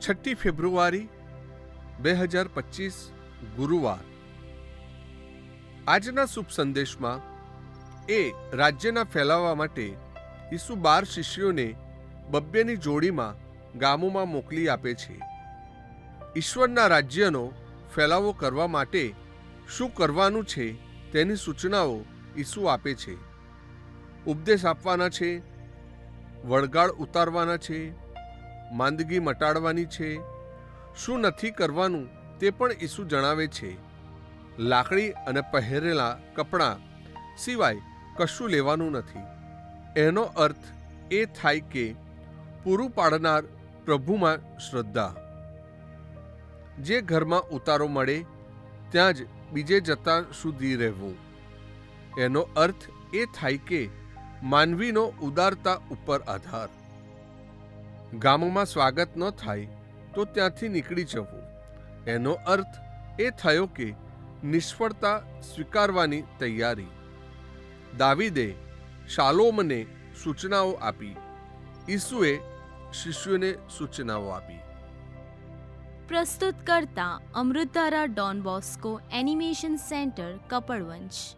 છઠ્ઠી ફેબ્રુઆરી બે હજાર પચીસ ગુરુવાર. આજના શુભ સંદેશમાં એ રાજ્યના ફેલાવા માટે ઈસુ બાર શિષ્યોને બબ્બેની જોડીમાં ગામોમાં મોકલી આપે છે. ઈશ્વરના રાજ્યનો ફેલાવો કરવા માટે શું કરવાનું છે તેની સૂચનાઓ ઈસુ આપે છે. ઉપદેશ આપવાના છે વળગાડ ઉતારવાના છે માંદગી મટાડવાની છે. શું નથી કરવાનું તે પણ ઈસુ જણાવે છે. લાકડી અને પહેરેલા કપડાં સિવાય કશું લેવાનું નથી. એનો અર્થ એ થાય કે પૂરું પાડનાર પ્રભુમાં શ્રદ્ધા. જે ઘરમાં ઉતારો મળે, ત્યાં જ બીજે જતા સુધી રહેવું. એનો અર્થ એ થાય કે માનવીનો ઉદારતા ઉપર આધાર. ગામમાં સ્વાગત ન થાય તો ત્યાંથી નીકળી જવું. એનો અર્થ એ થયો કે નિષ્ફળતા સ્વીકારવાની તૈયારી. દાવીદે શાલોમને સૂચનાઓ આપી. ઈસુએ શિષ્યોને સૂચનાઓ આપી. પ્રસ્તુત કરતા Amritdhara Don Bosco animation centre Kapadvanj